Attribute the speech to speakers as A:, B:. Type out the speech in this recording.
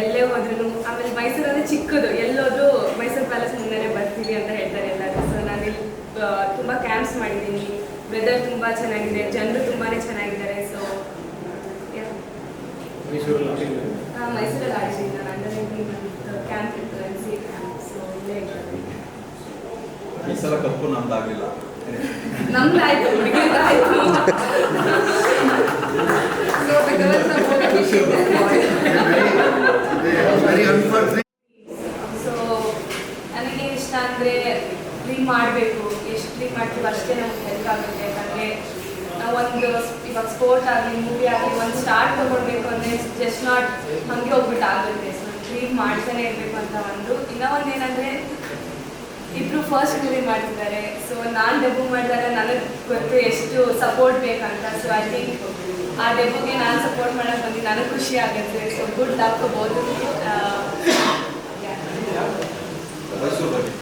A: ಎಲ್ಲೇ ಹೋದ್ರು ಆಮೇಲೆ ಮೈಸೂರು ಅಂದ್ರೆ ಚಿಕ್ಕದು ಎಲ್ಲೋದ್ರೂ ಮೈಸೂರು ಪ್ಯಾಲೇಸ್ ಮುಂದೆನೆ ಬರ್ತೀವಿ ಅಂತ ಹೇಳ್ತಾರೆ ಎಲ್ಲರೂ. ಸೊ ನಾನು ಇಲ್ಲಿ ಆ, ತುಂಬ ಕ್ಯಾಂಪ್ಸ್ ಮಾಡಿದ್ದೀನಿ. ವೆದರ್ ತುಂಬ ಚೆನ್ನಾಗಿದೆ ಜನರು ತುಂಬಾ ಚೆನ್ನಾಗಿದ್ದಾರೆ ಸೊ
B: ಮೈಸೂರಲ್ಲಿ ಆಡಿಲ್ಲ
A: ಮೈಸೂರಲ್ಲಿ ಆಡಿದ್ದೀನಿ ನಾನು ಅಂಡರ್ ಕ್ಯಾಂಪ್ ಇತ್ತು ಎನ್ ಸಿ ಕ್ಯಾಂಪ್ ಸೊ ಇಲ್ಲೇ ಇದ್ದೀನಿ
C: ಈ ಸಲ ಕಪ್ಪು ನಮ್ದಾಗ್ಲಿಲ್ಲ.
A: ನಮ್ದಾಯ್ತು ಹುಡುಗಿದಾಯ್ತು ಸೊ ಭಗವಂತ
D: ವೆರಿ ಅನ್ಫಾರ್ಚುನೇಟ್
A: ಸೊ ನನಗೆ ಇಷ್ಟ ಅಂದರೆ ಕ್ಲೀನ್ ಮಾಡಬೇಕು. ಎಷ್ಟು ಕ್ಲೀನ್ ಮಾಡ್ತೀವಿ ಅಷ್ಟೇ ನಮ್ಗೆ ಹೆಲ್ಪ್ ಆಗುತ್ತೆ. ಯಾಕಂದರೆ ಒಂದು ಇವಾಗ ಸ್ಪೋರ್ಟ್ ಆಗಲಿ ಮೂವಿ ಆಗಲಿ ಒಂದು ಸ್ಟಾರ್ಟ್ ತಗೊಳ್ಬೇಕು ಅಂದರೆ ಜಸ್ಟ್ ನಾಟ್ ಹಂಗೆ ಹೋಗ್ಬಿಟ್ಟು ಆಗುತ್ತೆ. ಸೊ ಕ್ಲೀನ್ ಮಾಡ್ತಾನೆ ಇರಬೇಕು ಅಂತ ಒಂದು. ಇನ್ನೂ ಏನಂದ್ರೆ ಇಬ್ರು ಫಸ್ಟ್ ಮೂವಿ ಮಾಡ್ತಿದ್ದಾರೆ. ಸೊ ನಾನು ಡೆಬು ಮಾಡಿದಾಗ ನನಗೆ ಗೊತ್ತು ಎಷ್ಟು ಸಪೋರ್ಟ್ ಬೇಕಂತ. ಸೊ ಐ ಥಿಂಕ್ ಆ ಡೆಬುಗೆ ನಾನು ಸಪೋರ್ಟ್ ಮಾಡೋಕೆ ಬಂದು, ನನಗೆ ಖುಷಿ ಆಗುತ್ತೆ. ಸೊ ಗುಡ್ ಲಕ್ ಬೋದು